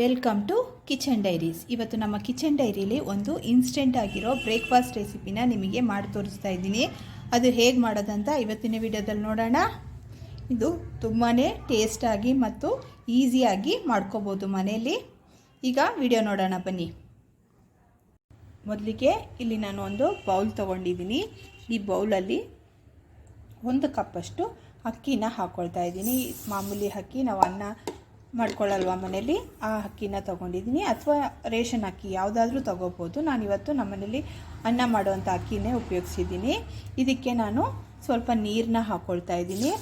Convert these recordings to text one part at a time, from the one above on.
Welcome to kitchen diaries ಇವತ್ತು ನಮ್ಮ kitchen ಡೈರಿಲಿ ಒಂದು ಇನ್ಸ್ಟೆಂಟ್ ಆಗಿರೋ ಬ್ರೇಕ್ಫಾಸ್ಟ್ ರೆಸಿಪಿನ ನಿಮಗೆ ಮಾಡಿ ತೋರಿಸ್ತಾ ಇದ್ದೀನಿ. ಅದು ಹೇಗೆ ಮಾಡೋದಂತ ಇವತ್ತಿನ ವಿಡಿಯೋದಲ್ಲಿ ನೋಡೋಣ. ಇದು ತುಂಬಾ ಟೇಸ್ಟಾಗಿ ಮತ್ತು ಈಸಿಯಾಗಿ ಮಾಡ್ಕೋಬೋದು ಮನೆಯಲ್ಲಿ. ಈಗ ವಿಡಿಯೋ ನೋಡೋಣ ಬನ್ನಿ. ಮೊದಲಿಗೆ ಇಲ್ಲಿ ನಾನು ಒಂದು ಬೌಲ್ ತೊಗೊಂಡಿದ್ದೀನಿ. ಈ ಬೌಲಲ್ಲಿ ಒಂದು ಕಪ್ಪಷ್ಟು ಅಕ್ಕಿನ ಹಾಕ್ಕೊಳ್ತಾ ಇದ್ದೀನಿ. ಮಾಮೂಲಿ ಅಕ್ಕಿ, ನಾವು ಅನ್ನ ಮಾಡ್ಕೊಳ್ಳಲ್ವ ಮನೇಲಿ ಆ ಅಕ್ಕಿನ ತೊಗೊಂಡಿದ್ದೀನಿ. ಅಥವಾ ರೇಷನ್ ಅಕ್ಕಿ ಯಾವುದಾದ್ರೂ ತೊಗೋಬೋದು. ನಾನಿವತ್ತು ನಮ್ಮ ಮನೇಲಿ ಅನ್ನ ಮಾಡುವಂಥ ಅಕ್ಕಿನೇ ಉಪಯೋಗಿಸಿದ್ದೀನಿ. ಇದಕ್ಕೆ ನಾನು ಸ್ವಲ್ಪ ನೀರನ್ನ ಹಾಕ್ಕೊಳ್ತಾ ಇದ್ದೀನಿ.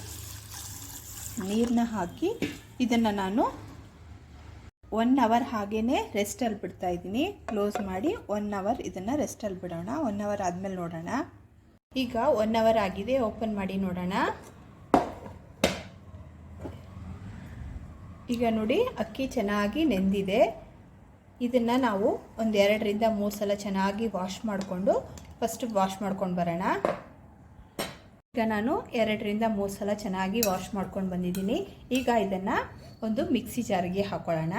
ನೀರನ್ನ ಹಾಕಿ ಇದನ್ನು ನಾನು ಒನ್ ಅವರ್ ಹಾಗೇ ರೆಸ್ಟಲ್ಲಿ ಬಿಡ್ತಾ ಇದ್ದೀನಿ. ಕ್ಲೋಸ್ ಮಾಡಿ ಒನ್ ಅವರ್ ಇದನ್ನು ರೆಸ್ಟಲ್ಲಿ ಬಿಡೋಣ. ಒನ್ ಅವರ್ ಆದಮೇಲೆ ನೋಡೋಣ. ಈಗ ಒನ್ ಅವರ್ ಆಗಿದೆ. ಓಪನ್ ಮಾಡಿ ನೋಡೋಣ. ಈಗ ನೋಡಿ, ಅಕ್ಕಿ ಚೆನ್ನಾಗಿ ನೆಂದಿದೆ. ಇದನ್ನು ನಾವು ಒಂದು ಎರಡರಿಂದ ಮೂರು ಸಲ ಚೆನ್ನಾಗಿ ವಾಶ್ ಮಾಡಿಕೊಂಡು ಫಸ್ಟ್ ವಾಶ್ ಮಾಡ್ಕೊಂಡು ಬರೋಣ. ಈಗ ನಾನು ಎರಡರಿಂದ ಮೂರು ಸಲ ಚೆನ್ನಾಗಿ ವಾಶ್ ಮಾಡ್ಕೊಂಡು ಬಂದಿದ್ದೀನಿ. ಈಗ ಇದನ್ನು ಒಂದು ಮಿಕ್ಸಿ ಜಾರಿಗೆ ಹಾಕೊಳ್ಳೋಣ.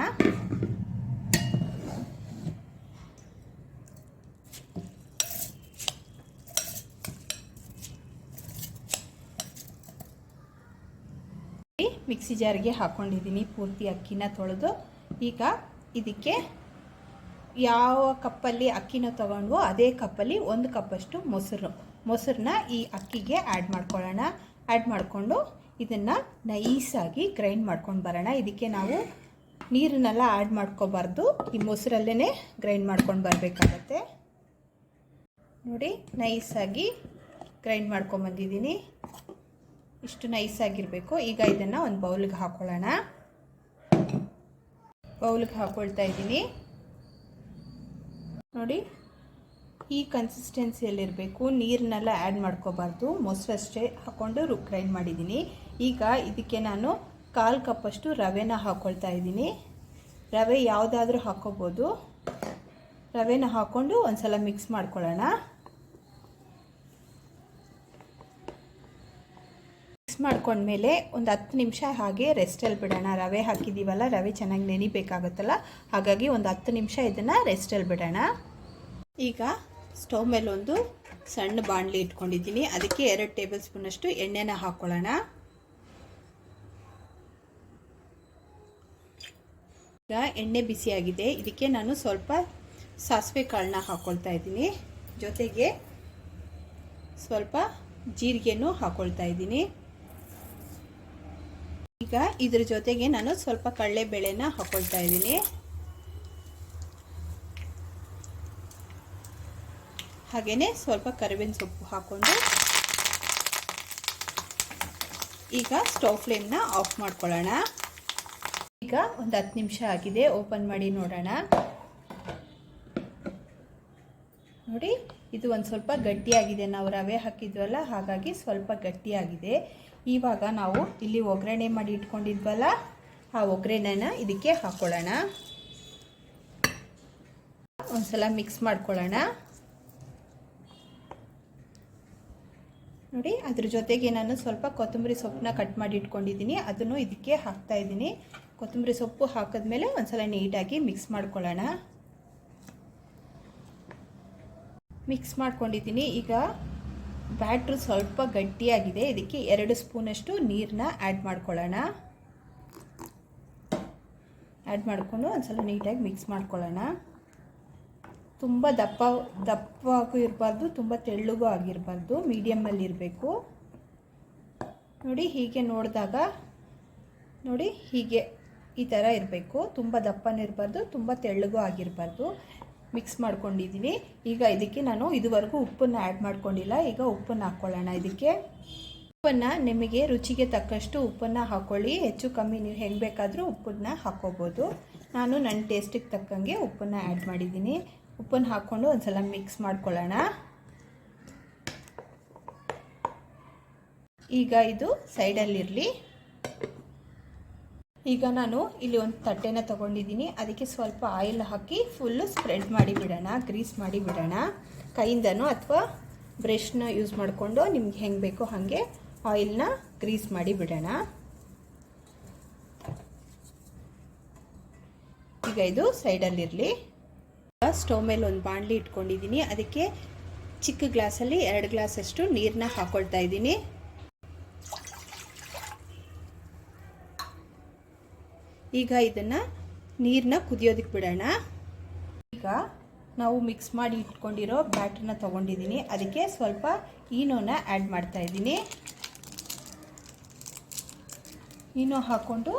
ಮಿಕ್ಸಿ ಜಾರಿಗೆ ಹಾಕ್ಕೊಂಡಿದ್ದೀನಿ ಪೂರ್ತಿ ಅಕ್ಕಿನ ತೊಳೆದು. ಈಗ ಇದಕ್ಕೆ ಯಾವ ಕಪ್ಪಲ್ಲಿ ಅಕ್ಕಿನ ತೊಗೊಂಡ್ವೋ ಅದೇ ಕಪ್ಪಲ್ಲಿ ಒಂದು ಕಪ್ಪಷ್ಟು ಮೊಸರು. ಮೊಸರನ್ನ ಈ ಅಕ್ಕಿಗೆ ಆ್ಯಡ್ ಮಾಡ್ಕೊಳ್ಳೋಣ. ಆ್ಯಡ್ ಮಾಡಿಕೊಂಡು ಇದನ್ನು ನೈಸಾಗಿ ಗ್ರೈಂಡ್ ಮಾಡ್ಕೊಂಡು ಬರೋಣ. ಇದಕ್ಕೆ ನಾವು ನೀರನ್ನೆಲ್ಲ ಆ್ಯಡ್ ಮಾಡ್ಕೋಬಾರ್ದು. ಈ ಮೊಸರಲ್ಲೇ ಗ್ರೈಂಡ್ ಮಾಡ್ಕೊಂಡು ಬರಬೇಕಾಗತ್ತೆ. ನೋಡಿ, ನೈಸಾಗಿ ಗ್ರೈಂಡ್ ಮಾಡ್ಕೊಂಬಂದಿದ್ದೀನಿ ಇಷ್ಟು ನೈಸಾಗಿರಬೇಕು ಈಗ ಇದನ್ನು ಒಂದು ಬೌಲ್ಗೆ ಹಾಕೊಳ್ಳೋಣ. ಬೌಲ್ಗೆ ಹಾಕ್ಕೊಳ್ತಾ ಇದ್ದೀನಿ. ನೋಡಿ, ಈ ಕನ್ಸಿಸ್ಟೆನ್ಸಿಯಲ್ಲಿರಬೇಕು ನೀರನ್ನೆಲ್ಲ ಆ್ಯಡ್ ಮಾಡ್ಕೋಬಾರ್ದು. ಮೊಸರಷ್ಟೇ ಹಾಕ್ಕೊಂಡು ರು ಗ್ರೈಂಡ್ ಮಾಡಿದ್ದೀನಿ. ಈಗ ಇದಕ್ಕೆ ನಾನು ಕಾಲು ಕಪ್ಪಷ್ಟು ರವೆನ ಹಾಕ್ಕೊಳ್ತಾ ಇದ್ದೀನಿ. ರವೆ ಯಾವುದಾದ್ರೂ ಹಾಕ್ಕೋಬೋದು ರವೆನ ಹಾಕ್ಕೊಂಡು ಒಂದು ಸಲ ಮಿಕ್ಸ್ ಮಾಡ್ಕೊಳ್ಳೋಣ. ಮಾಡ್ಕೊಂಡ್ಮೇಲೆ ಒಂದು ಹತ್ತು ನಿಮಿಷ ಹಾಗೆ ರೆಸ್ಟಲ್ಲಿ ಬಿಡೋಣ. ರವೆ ಹಾಕಿದ್ದೀವಲ್ಲ, ರವೆ ಚೆನ್ನಾಗಿ ನೆನಿಬೇಕಾಗುತ್ತಲ್ಲ, ಹಾಗಾಗಿ ಒಂದು ಹತ್ತು ನಿಮಿಷ ಇದನ್ನು ರೆಸ್ಟಲ್ಲಿ ಬಿಡೋಣ. ಈಗ ಸ್ಟವ್ ಮೇಲೆ ಒಂದು ಸಣ್ಣ ಬಾಣಲಿ ಇಟ್ಕೊಂಡಿದ್ದೀನಿ. ಅದಕ್ಕೆ ಎರಡು ಟೇಬಲ್ ಸ್ಪೂನಷ್ಟು ಎಣ್ಣೆನ ಹಾಕ್ಕೊಳ್ಳೋಣ ಈಗ ಎಣ್ಣೆ ಬಿಸಿಯಾಗಿದೆ ಇದಕ್ಕೆ ನಾನು ಸ್ವಲ್ಪ ಸಾಸಿವೆ ಕಾಳನ್ನ ಹಾಕ್ಕೊಳ್ತಾ ಇದ್ದೀನಿ. ಜೊತೆಗೆ ಸ್ವಲ್ಪ ಜೀರಿಗೆನೂ ಹಾಕ್ಕೊಳ್ತಾ ಇದ್ದೀನಿ. ಈಗ ಇದ್ರ ಜೊತೆಗೆ ನಾನು ಸ್ವಲ್ಪ ಕಡಲೆಬೇಳೆನ ಹಾಕೊಳ್ತಾ ಇದ್ದೀನಿ. ಹಾಗೆಯೇ ಸ್ವಲ್ಪ ಕರಿಬೇವಿನ ಸೊಪ್ಪು ಹಾಕ್ಕೊಂಡು ಈಗ ಸ್ಟವ್ ಫ್ಲೇಮ್ನ ಆಫ್ ಮಾಡ್ಕೊಳ್ಳೋಣ. ಈಗ ಒಂದು ಹತ್ತು ನಿಮಿಷ ಆಗಿದೆ, ಓಪನ್ ಮಾಡಿ ನೋಡೋಣ. ನೋಡಿ, ಇದು ಒಂದು ಸ್ವಲ್ಪ ಗಟ್ಟಿಯಾಗಿದೆ. ನಾವು ರವೆ ಹಾಕಿದ್ವಲ್ಲ, ಹಾಗಾಗಿ ಸ್ವಲ್ಪ ಗಟ್ಟಿಯಾಗಿದೆ. ಇವಾಗ ನಾವು ಇಲ್ಲಿ ಒಗ್ಗರಣೆ ಮಾಡಿ ಇಟ್ಕೊಂಡಿದ್ವಲ್ಲ, ಆ ಒಗ್ಗರಣೆನ ಇದಕ್ಕೆ ಹಾಕ್ಕೊಳ್ಳೋಣ ಒಂದ್ಸಲ ಮಿಕ್ಸ್ ಮಾಡ್ಕೊಳ್ಳೋಣ. ನೋಡಿ, ಅದ್ರ ಜೊತೆಗೆ ನಾನು ಸ್ವಲ್ಪ ಕೊತ್ತಂಬರಿ ಸೊಪ್ಪನ್ನ ಕಟ್ ಮಾಡಿ ಇಟ್ಕೊಂಡಿದ್ದೀನಿ. ಅದನ್ನು ಇದಕ್ಕೆ ಹಾಕ್ತಾ ಇದ್ದೀನಿ. ಕೊತ್ತಂಬರಿ ಸೊಪ್ಪು ಹಾಕಿದ್ಮೇಲೆ ಒಂದ್ಸಲ ನೀಟಾಗಿ ಮಿಕ್ಸ್ ಮಾಡ್ಕೊಳ್ಳೋಣ. ಮಿಕ್ಸ್ ಮಾಡ್ಕೊಂಡಿದ್ದೀನಿ. ಈಗ ಬ್ಯಾಟ್ರು ಸ್ವಲ್ಪ ಗಟ್ಟಿಯಾಗಿದೆ. ಇದಕ್ಕೆ ಎರಡು ಸ್ಪೂನಷ್ಟು ನೀರನ್ನ ಆ್ಯಡ್ ಮಾಡ್ಕೊಳ್ಳೋಣ. ಆ್ಯಡ್ ಮಾಡಿಕೊಂಡು ಒಂದು ಸಲ ನೀಟಾಗಿ ಮಿಕ್ಸ್ ಮಾಡ್ಕೊಳ್ಳೋಣ. ತುಂಬ ದಪ್ಪ ದಪ್ಪವಾಗೂ ಇರಬಾರ್ದು, ತುಂಬ ತೆಳ್ಳಗೂ ಆಗಿರಬಾರ್ದು. ಮೀಡಿಯಮ್ಮಲ್ಲಿ ಇರಬೇಕು. ನೋಡಿ, ಹೀಗೆ ನೋಡಿದಾಗ, ನೋಡಿ, ಹೀಗೆ ಈ ಥರ ಇರಬೇಕು. ತುಂಬ ದಪ್ಪನೂ ಇರಬಾರ್ದು, ತುಂಬ ತೆಳ್ಳಗೂ ಆಗಿರಬಾರ್ದು. ಮಿಕ್ಸ್ ಮಾಡ್ಕೊಂಡಿದ್ದೀನಿ ಈಗ ಇದಕ್ಕೆ ನಾನು ಇದುವರೆಗೂ ಉಪ್ಪನ್ನು ಆ್ಯಡ್ ಮಾಡ್ಕೊಂಡಿಲ್ಲ. ಈಗ ಉಪ್ಪನ್ನು ಹಾಕ್ಕೊಳ್ಳೋಣ ಇದಕ್ಕೆ. ಉಪ್ಪನ್ನು ನಿಮಗೆ ರುಚಿಗೆ ತಕ್ಕಷ್ಟು ಉಪ್ಪನ್ನು ಹಾಕ್ಕೊಳ್ಳಿ ಹೆಚ್ಚು ಕಮ್ಮಿ ನೀವು ಹೆಂಗೆ ಬೇಕಾದರೂ ಉಪ್ಪನ್ನ ಹಾಕ್ಕೋಬೋದು ನಾನು ನನ್ನ ಟೇಸ್ಟಿಗೆ ತಕ್ಕಂಗೆ ಉಪ್ಪನ್ನು ಆ್ಯಡ್ ಮಾಡಿದ್ದೀನಿ ಉಪ್ಪನ್ನು ಹಾಕ್ಕೊಂಡು ಒಂದು ಸಲ ಮಿಕ್ಸ್ ಮಾಡ್ಕೊಳ್ಳೋಣ. ಈಗ ಇದು ಸೈಡಲ್ಲಿರಲಿ ಈಗ ನಾನು ಇಲ್ಲಿ ಒಂದು ತಟ್ಟೆನ ತೊಗೊಂಡಿದ್ದೀನಿ. ಅದಕ್ಕೆ ಸ್ವಲ್ಪ ಆಯಿಲ್ ಹಾಕಿ ಫುಲ್ಲು ಸ್ಪ್ರೆಡ್ ಮಾಡಿ ಬಿಡೋಣ ಗ್ರೀಸ್ ಮಾಡಿ ಬಿಡೋಣ. ಕೈಯಿಂದನೂ ಅಥವಾ ಬ್ರಷ್ನ ಯೂಸ್ ಮಾಡಿಕೊಂಡು ನಿಮ್ಗೆ ಹೆಂಗೆ ಬೇಕೋ ಹಾಗೆ ಆಯಿಲ್ನ ಗ್ರೀಸ್ ಮಾಡಿ ಬಿಡೋಣ. ಈಗ ಇದು ಸೈಡಲ್ಲಿರಲಿ ಸ್ಟವ್ ಮೇಲೆ ಒಂದು ಬಾಣಲಿ ಇಟ್ಕೊಂಡಿದ್ದೀನಿ. ಅದಕ್ಕೆ ಚಿಕ್ಕ ಗ್ಲಾಸಲ್ಲಿ ಎರಡು ಗ್ಲಾಸಷ್ಟು ನೀರನ್ನ ಹಾಕೊಳ್ತಾ ಇದ್ದೀನಿ. ಈಗ ಇದನ್ನು ನೀರನ್ನ ಕುದಿಯೋದಕ್ಕೆ ಬಿಡೋಣ. ಈಗ ನಾವು ಮಿಕ್ಸ್ ಮಾಡಿ ಇಟ್ಕೊಂಡಿರೋ ಬ್ಯಾಟ್ರನ್ನ ತೊಗೊಂಡಿದ್ದೀನಿ ಅದಕ್ಕೆ ಸ್ವಲ್ಪ ಈನೋನ ಆ್ಯಡ್ ಮಾಡ್ತಾ ಇದ್ದೀನಿ. ಈನೋ ಹಾಕ್ಕೊಂಡು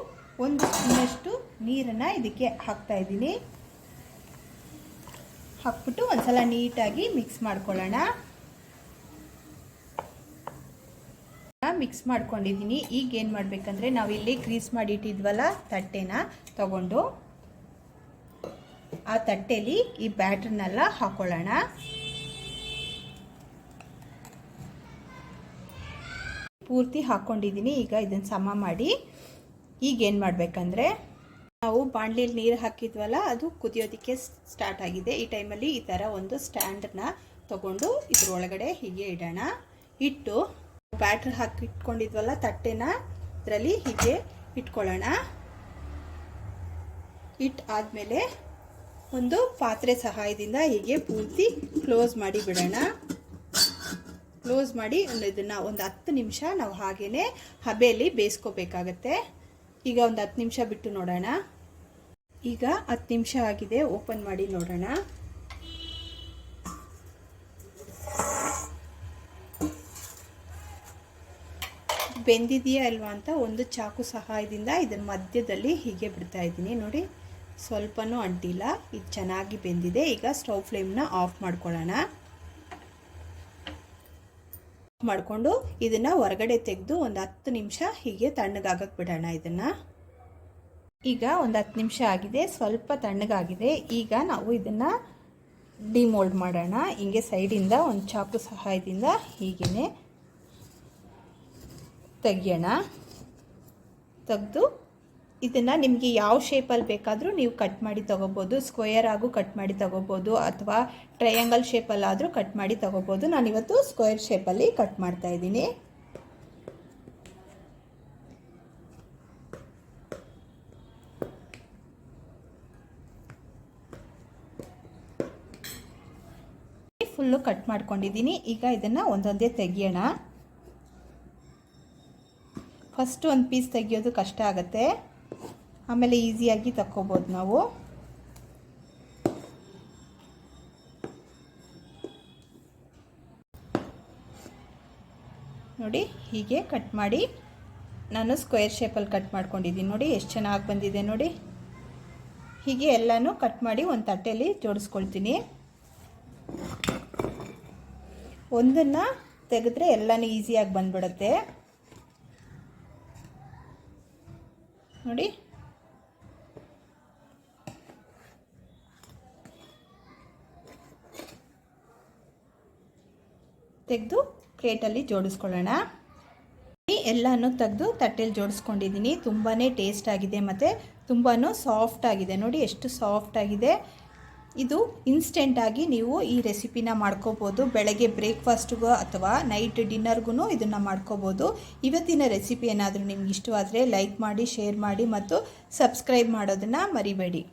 ಒಂದು ಸ್ಪೂನಷ್ಟು ನೀರನ್ನು ಇದಕ್ಕೆ ಹಾಕ್ತಾ ಇದ್ದೀನಿ. ಹಾಕ್ಬಿಟ್ಟು ಒಂದ್ಸಲ ನೀಟಾಗಿ ಮಿಕ್ಸ್ ಮಾಡ್ಕೊಳ್ಳೋಣ. ಮಿಕ್ಸ್ ಮಾಡ್ಕೊಂಡಿದ್ದೀನಿ. ಈಗ ಏನು ಮಾಡಬೇಕಂದ್ರೆ ನಾವು ಇಲ್ಲಿ ಗ್ರೀಸ್ ಮಾಡಿ ಇಟ್ಟಿದ್ವಲ್ಲ ತಟ್ಟೆನ ತಗೊಂಡು, ಆ ತಟ್ಟೆಲಿ ಈ ಬ್ಯಾಟ್ರನ್ನೆಲ್ಲ ಹಾಕೊಳ್ಳೋಣ. ಪೂರ್ತಿ ಹಾಕ್ಕೊಂಡಿದ್ದೀನಿ ಈಗ ಇದನ್ನು ಸಮ ಮಾಡಿ. ಈಗ ಏನು ಮಾಡಬೇಕಂದ್ರೆ, ನಾವು ಬಾಣಲಿಯಲ್ಲಿ ನೀರು ಹಾಕಿದ್ವಲ್ಲ, ಅದು ಕುದಿಯೋದಕ್ಕೆ ಸ್ಟಾರ್ಟ್ ಆಗಿದೆ. ಈ ಟೈಮಲ್ಲಿ ಈ ಥರ ಒಂದು ಸ್ಟ್ಯಾಂಡನ್ನ ತಗೊಂಡು ಇದರೊಳಗಡೆ ಹೀಗೆ ಇಡೋಣ. ಇಟ್ಟು ಬ್ಯಾಟ್ರ್ ಹಾಕಿ ಇಟ್ಕೊಂಡಿದ್ವಲ್ಲ ತಟ್ಟೆನ, ಇದರಲ್ಲಿ ಹೀಗೆ ಇಟ್ಕೊಳ್ಳೋಣ. ಇಟ್ಟು ಆದಮೇಲೆ ಒಂದು ಪಾತ್ರೆ ಸಹಾಯದಿಂದ ಹೀಗೆ ಪೂರ್ತಿ ಕ್ಲೋಸ್ ಮಾಡಿ ಬಿಡೋಣ. ಕ್ಲೋಸ್ ಮಾಡಿ ಇದನ್ನು ಒಂದು ಹತ್ತು ನಿಮಿಷ ನಾವು ಹಾಗೇ ಹಬೆಯಲ್ಲಿ ಬೇಯಿಸ್ಕೋಬೇಕಾಗತ್ತೆ. ಈಗ ಒಂದು ಹತ್ತು ನಿಮಿಷ ಬಿಟ್ಟು ನೋಡೋಣ. ಈಗ ಹತ್ತು ನಿಮಿಷ ಆಗಿದೆ, ಓಪನ್ ಮಾಡಿ ನೋಡೋಣ. ಬೆಂದಿದೆಯಾ ಅಲ್ವಾ ಅಂತ ಒಂದು ಚಾಕು ಸಹಾಯದಿಂದ ಇದರ ಮಧ್ಯದಲ್ಲಿ ಹೀಗೆ ಬಿಡ್ತಾ ಇದ್ದೀನಿ. ನೋಡಿ, ಸ್ವಲ್ಪನೂ ಅಂಟಿಲ್ಲ, ಇದು ಚೆನ್ನಾಗಿ ಬೆಂದಿದೆ. ಈಗ ಸ್ಟವ್ ಫ್ಲೇಮ್ನ ಆಫ್ ಮಾಡ್ಕೊಳ್ಳೋಣ. ಮಾಡಿಕೊಂಡು ಇದನ್ನು ಹೊರಗಡೆ ತೆಗೆದು ಒಂದು ಹತ್ತು ನಿಮಿಷ ಹೀಗೆ ತಣ್ಣಗಾಗಕ್ಕೆ ಬಿಡೋಣ ಇದನ್ನು. ಈಗ ಒಂದು ಹತ್ತು ನಿಮಿಷ ಆಗಿದೆ, ಸ್ವಲ್ಪ ತಣ್ಣಗಾಗಿದೆ. ಈಗ ನಾವು ಇದನ್ನು ಡಿಮೋಲ್ಡ್ ಮಾಡೋಣ. ಹಿಂಗೆ ಸೈಡಿಂದ ಒಂದು ಚಾಕು ಸಹಾಯದಿಂದ ಹೀಗೇ ತೆಗಿಯೋಣ. ತೆಗೆದು ಇದನ್ನು ನಿಮಗೆ ಯಾವ ಶೇಪಲ್ಲಿ ಬೇಕಾದರೂ ನೀವು ಕಟ್ ಮಾಡಿ ತೊಗೋಬೋದು ಸ್ಕ್ವೇರ್ ಆಗು ಕಟ್ ಮಾಡಿ ತೊಗೋಬೋದು, ಅಥವಾ ಟ್ರಯಾಂಗಲ್ ಶೇಪಲ್ಲಾದರೂ ಕಟ್ ಮಾಡಿ ತೊಗೋಬೋದು. ನಾನಿವತ್ತು ಸ್ಕ್ವೇರ್ ಶೇಪಲ್ಲಿ ಕಟ್ ಮಾಡ್ತಾ ಇದ್ದೀನಿ. ಫುಲ್ಲು ಕಟ್ ಮಾಡ್ಕೊಂಡಿದ್ದೀನಿ. ಈಗ ಇದನ್ನು ಒಂದೊಂದೇ ತೆಗಿಯೋಣ. ಫಸ್ಟ್ ಒಂದು ಪೀಸ್ ತೆಗಿಯೋದು ಕಷ್ಟ ಆಗುತ್ತೆ. ಆಮೇಲೆ ಈಸಿಯಾಗಿ ತಕ್ಕೋಬೋದು ನಾವು. ನೋಡಿ, ಹೀಗೆ ಕಟ್ ಮಾಡಿ ನಾನು ಸ್ಕ್ವೇರ್ ಶೇಪಲ್ಲಿ ಕಟ್ ಮಾಡ್ಕೊಂಡಿದ್ದೀನಿ. ನೋಡಿ, ಎಷ್ಟು ಚೆನ್ನಾಗಿ ಬಂದಿದೆ ನೋಡಿ. ಹೀಗೆ ಎಲ್ಲನೂ ಕಟ್ ಮಾಡಿ ಒಂದು ತಟ್ಟೆಯಲ್ಲಿ ಜೋಡಿಸ್ಕೊಳ್ತೀನಿ. ಒಂದನ್ನು ತೆಗೆದ್ರೆ ಎಲ್ಲನೂ ಈಸಿಯಾಗಿ ಬಂದ್ಬಿಡುತ್ತೆ. ನೋಡಿ. ತೆಗೆದು ಪ್ಲೇಟಲ್ಲಿ ಜೋಡಿಸ್ಕೊಳ್ಳೋಣ. ಎಲ್ಲನೂ ತೆಗೆದು ತಟ್ಟೆಲಿ ಜೋಡಿಸ್ಕೊಂಡಿದ್ದೀನಿ ತುಂಬಾ ಟೇಸ್ಟ್ ಆಗಿದೆ ಮತ್ತು ತುಂಬಾ ಸಾಫ್ಟ್ ಆಗಿದೆ. ನೋಡಿ ಎಷ್ಟು ಸಾಫ್ಟ್ ಆಗಿದೆ. ಇದು ಇನ್ಸ್ಟೆಂಟಾಗಿ ನೀವು ಈ ರೆಸಿಪಿನ ಮಾಡ್ಕೋಬೋದು. ಬೆಳಗ್ಗೆ ಬ್ರೇಕ್ಫಾಸ್ಟ್ಗೂ ಅಥವಾ ನೈಟ್ ಡಿನ್ನರ್ಗೂ ಇದನ್ನು ಮಾಡ್ಕೋಬೋದು. ಇವತ್ತಿನ ರೆಸಿಪಿ ಏನಾದರೂ ನಿಮ್ಗೆ ಇಷ್ಟವಾದರೆ ಲೈಕ್ ಮಾಡಿ ಶೇರ್ ಮಾಡಿ ಮತ್ತು ಸಬ್ಸ್ಕ್ರೈಬ್ ಮಾಡೋದನ್ನು ಮರಿಬೇಡಿ.